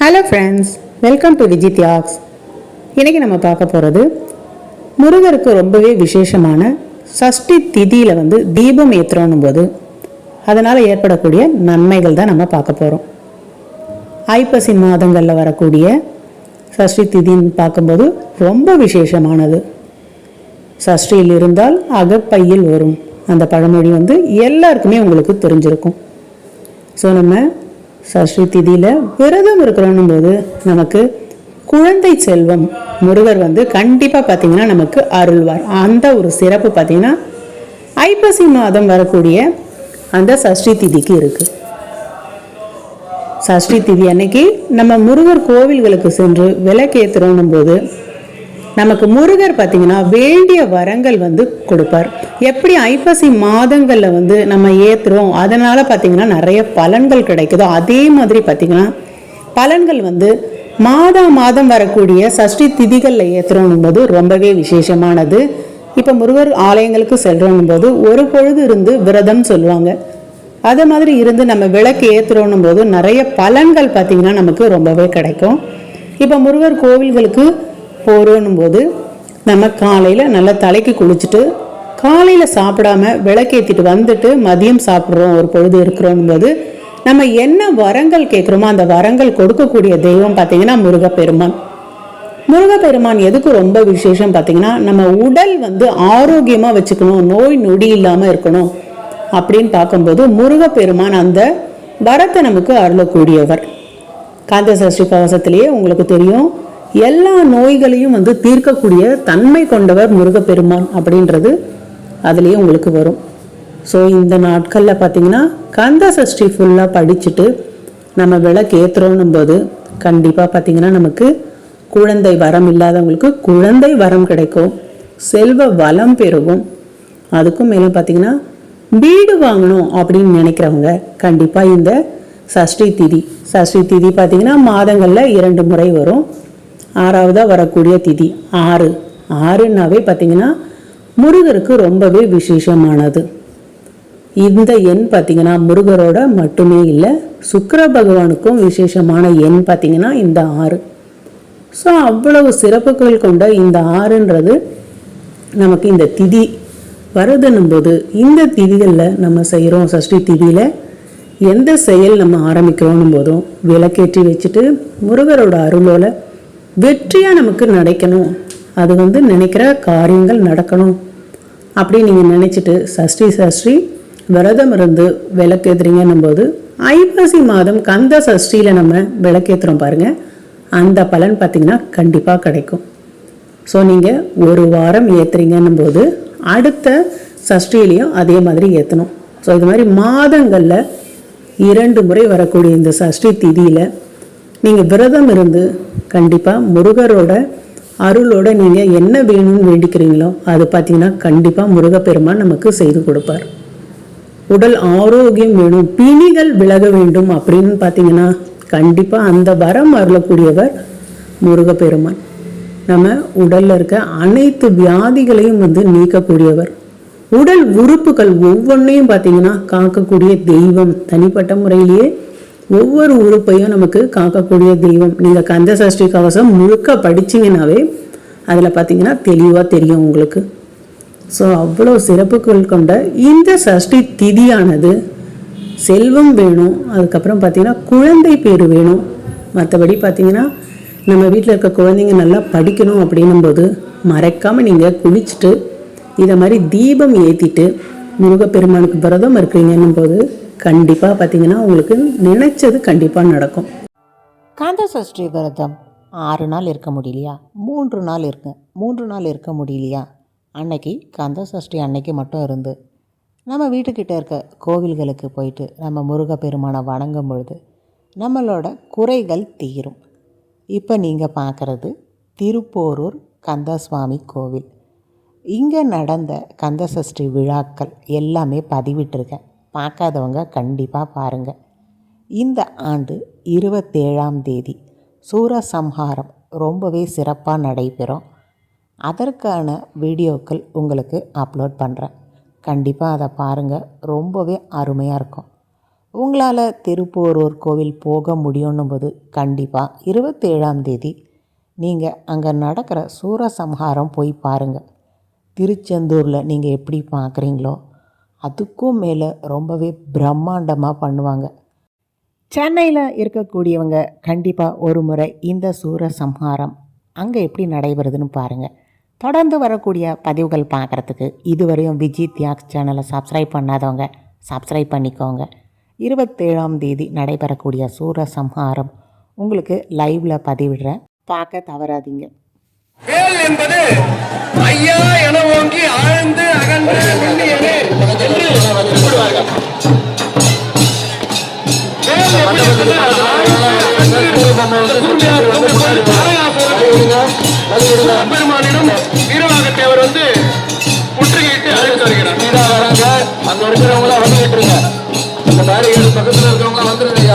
Hello friends welcome to Vijith யாக்ஸ் இன்றைக்கி நம்ம பார்க்க போகிறது முருகருக்கு ரொம்பவே விசேஷமான சஷ்டி திதியில் வந்து தீபம் ஏற்றுறோன்னும் போது அதனால் ஏற்படக்கூடிய நன்மைகள் தான் நம்ம பார்க்க போகிறோம் ஐப்பசி மாதங்களில் வரக்கூடிய சஷ்டி திதின்னு பார்க்கும்போது ரொம்ப விசேஷமானது. சஷ்டியில் இருந்தால் அகப்பையில் வரும். அந்த பழமொழி வந்து எல்லாருக்குமே உங்களுக்கு தெரிஞ்சிருக்கும். ஸோ நம்ம சஷ்டி திதியில் விரதம் இருக்கிறோன்னும் போது நமக்கு குழந்தை செல்வம் முருகர் வந்து கண்டிப்பாக பார்த்தீங்கன்னா நமக்கு அருள்வார். அந்த ஒரு சிறப்பு பார்த்தீங்கன்னா ஐப்பசி மாதம் வரக்கூடிய அந்த சஷ்டி திதிக்கு இருக்குது சஷ்டி திதி அன்னைக்கு நம்ம முருகர் கோவில்களுக்கு சென்று விளக்கேற்றுறோன்னும் போது நமக்கு முருகர் பார்த்தீங்கன்னா வேண்டிய வரங்கள் வந்து கொடுப்பார். எப்படி ஐப்பசி மாதங்களில் வந்து நம்ம ஏற்றுறோம் அதனால் பார்த்தீங்கன்னா நிறைய பலன்கள் கிடைக்குதோ. அதே மாதிரி பார்த்திங்கன்னா பலன்கள் வந்து மாதா மாதம் வரக்கூடிய சஷ்டி திதிகளில் ஏற்றுறோம் போது ரொம்பவே விசேஷமானது. இப்போ முருகர் ஆலயங்களுக்கு செல்றோம் போது ஒரு பொழுது இருந்து விரதம் சொல்லுவாங்க. அதே மாதிரி இருந்து நம்ம விளக்கு ஏற்றுறோன்னும் போது நிறைய பலன்கள் பார்த்தீங்கன்னா நமக்கு ரொம்பவே கிடைக்கும். இப்போ முருகர் கோவில்களுக்கு போகிறோன்னும் போது நம்ம காலையில் நல்லா தலைக்கு குளிச்சுட்டு காலையில் சாப்பிடாம விளக்கேற்றிட்டு வந்துட்டு மதியம் சாப்பிட்றோம் ஒரு பொழுது இருக்கிறோம் போது நம்ம என்ன வரங்கள் கேட்குறோமோ அந்த வரங்கள் கொடுக்கக்கூடிய தெய்வம் பார்த்தீங்கன்னா முருகப்பெருமான். முருகப்பெருமான் எதுக்கு ரொம்ப விசேஷம் பார்த்தீங்கன்னா நம்ம உடல் வந்து ஆரோக்கியமாக வச்சுக்கணும் நோய் நொடி இல்லாமல் இருக்கணும் அப்படின்னு பார்க்கும்போது முருகப்பெருமான் அந்த வரத்தை நமக்கு அருளக்கூடியவர். காந்த சஷ்டி கவசத்திலேயே உங்களுக்கு தெரியும் எல்லா நோய்களையும் வந்து தீர்க்கக்கூடிய தன்மை கொண்டவர் முருகப்பெருமான் அப்படின்றது அதுலேயே உங்களுக்கு வரும். ஸோ இந்த நாட்களில் பார்த்தீங்கன்னா கந்த சஷ்டி ஃபுல்லாக படிச்சுட்டு நம்ம விளக்கு ஏற்றுறோன்னும் போது கண்டிப்பாக பார்த்தீங்கன்னா நமக்கு குழந்தை வரம் இல்லாதவங்களுக்கு குழந்தை வரம் கிடைக்கும். செல்வ வளம் பெருகும். அதுக்கும் மேலும் பார்த்தீங்கன்னா வீடு வாங்கணும் அப்படின்னு நினைக்கிறவங்க கண்டிப்பாக இந்த சஷ்டி திதி. சஷ்டி திதி பார்த்தீங்கன்னா மாதங்களில் இரண்டு முறை வரும். ஆறாவதாக வரக்கூடிய திதி ஆறு. ஆறுனாவே பார்த்தீங்கன்னா முருகருக்கு ரொம்பவே விசேஷமானது. இந்த எண் பார்த்தீங்கன்னா முருகரோட மட்டுமே இல்லை சுக்கர பகவானுக்கும் விசேஷமான எண் பார்த்தீங்கன்னா இந்த ஆறு. ஸோ அவ்வளவு சிறப்புகள் கொண்ட இந்த ஆறுன்றது நமக்கு இந்த திதி வருதுன்னும் போது இந்த திதிகளில் நம்ம செய்கிறோம் சஷ்டி திதியில் எந்த செயல் நம்ம ஆரம்பிக்கிறோன்னும் போதும் விளக்கேற்றி வச்சுட்டு முருகரோட அருளோல வெற்றியாக நமக்கு நடக்கணும். அது வந்து நினைக்கிற காரியங்கள் நடக்கணும். அப்படி நீங்கள் நினச்சிட்டு சஷ்டி சஷ்டி விரதம் இருந்து விளக்கேற்றுறீங்கன்னும் போது ஐப்பசி மாதம் கந்த சஷ்டியில் நம்ம விளக்கேற்றுறோம் பாருங்கள் அந்த பலன் பார்த்திங்கன்னா கண்டிப்பாக கிடைக்கும். ஸோ நீங்கள் ஒரு வாரம் ஏற்றுறீங்கன்னும் போது அடுத்த சஷ்டியிலையும் அதே மாதிரி ஏற்றணும் ஸோ இது மாதிரி மாதங்களில் இரண்டு முறை வரக்கூடிய இந்த சஷ்டி திதியில் நீங்கள் விரதம் இருந்து கண்டிப்பாக முருகரோட அருளோட நீங்கள் என்ன வேணும்னு வேண்டிக்கிறீங்களோ அது பார்த்தீங்கன்னா கண்டிப்பாக முருகப்பெருமான் நமக்கு செய்து கொடுப்பார். உடல் ஆரோக்கியம் வேணும் பிணிகள் விலக வேண்டும் அப்படின்னு பார்த்தீங்கன்னா கண்டிப்பாக அந்த வரம் அருளக்கூடியவர் முருகப்பெருமான். நம்ம உடல்ல இருக்க அனைத்து வியாதிகளையும் வந்து நீக்கக்கூடியவர். உடல் உறுப்புகள் ஒவ்வொன்றையும் பார்த்தீங்கன்னா காக்கக்கூடிய தெய்வம் தனிப்பட்ட முறையிலேயே ஒவ்வொரு உறுப்பையும் நமக்கு காக்கக்கூடிய தெய்வம். நீங்கள் கந்த சஷ்டி கவசம் முழுக்க படிச்சீங்கன்னாவே அதில் பார்த்தீங்கன்னா தெளிவாக தெரியும் உங்களுக்கு. ஸோ அவ்வளோ சிறப்புகள் கொண்ட இந்த சஷ்டி திதியானது செல்வம் வேணும் அதுக்கப்புறம் பார்த்தீங்கன்னா குழந்தை பேர் வேணும். மற்றபடி பார்த்தீங்கன்னா நம்ம வீட்டில் இருக்க குழந்தைங்க நல்லா படிக்கணும் அப்படின்னும் போது மறைக்காமல் நீங்கள் குளிச்சுட்டு இதை மாதிரி தீபம் ஏற்றிட்டு முருகப்பெருமானுக்கு விரதம் இருக்கிறீங்கன்னும் போது கண்டிப்பாக பார்த்தீங்கன்னா உங்களுக்கு நினைச்சது கண்டிப்பாக நடக்கும். காந்த சஷ்டி விரதம் ஆறு நாள் இருக்க முடியலையா? மூன்று நாள் இருக்கு. மூன்று நாள் இருக்க முடியலையா? அன்னைக்கு கந்த சஷ்டி அன்னைக்கு மட்டும் இருந்து நம்ம வீட்டுக்கிட்ட இருக்க கோவில்களுக்கு போயிட்டு நம்ம முருகப்பெருமானை வணங்கும் பொழுது நம்மளோட குறைகள் தீரும். இப்போ நீங்கள் பார்க்குறது திருப்போரூர் கந்தசுவாமி கோவில். இங்கே நடந்த கந்தசஷ்டி விழாக்கள் எல்லாமே பதிவிட்டிருக்கேன். பார்க்காதவங்க கண்டிப்பாக பாருங்கள் இந்த ஆண்டு இருபத்தேழாம் தேதி சூரசம்ஹாரம் ரொம்பவே சிறப்பாக நடைபெறும். அதற்கான வீடியோக்கள் உங்களுக்கு அப்லோட் பண்ணுறேன் கண்டிப்பாக அதை பாருங்கள் ரொம்பவே அருமையாக இருக்கும். உங்களால் திருப்போரூர் கோவில் போக முடியும்னும் போது கண்டிப்பாக இருபத்தேழாம் தேதி நீங்கள் அங்கே நடக்கிற சூரசம்ஹாரம் போய் பாருங்கள் திருச்செந்தூரில் நீங்கள் எப்படி பார்க்குறீங்களோ அதுக்கும் மேலே ரொம்பவே பிரம்மாண்டமாக பண்ணுவாங்க. சென்னையில் இருக்கக்கூடியவங்க கண்டிப்பாக ஒரு முறை இந்த சூர சம்ஹாரம் அங்கே எப்படி நடைபெறுதுன்னு பாருங்கள் தொடர்ந்து வரக்கூடிய பதிவுகள் பார்க்குறதுக்கு இதுவரையும் விஜய் தியாக்ஸ் சேனலை சப்ஸ்கிரைப் பண்ணாதவங்க சப்ஸ்கிரைப் பண்ணிக்கோங்க. இருபத்தேழாம் தேதி நடைபெறக்கூடிய சூர சம்ஹாரம் உங்களுக்கு லைவில் பதிவிடுறேன். பார்க்க தவறாதீங்க. என்பது ஐயா என ஓங்கி ஆழ்ந்து அகன்ற நுண்ணியனே என்று கூடுவார்கள் பெருமானிடம் வீரவாகத்தேவர் வந்து முற்றுகையிட்டு அழைத்து வருகிறார். வீரா வராங்க அங்க இருக்கிறவங்களா வந்துகிட்டு இருங்க அந்த தாரிகள் பக்கத்துல இருக்கிறவங்களா வந்துருங்க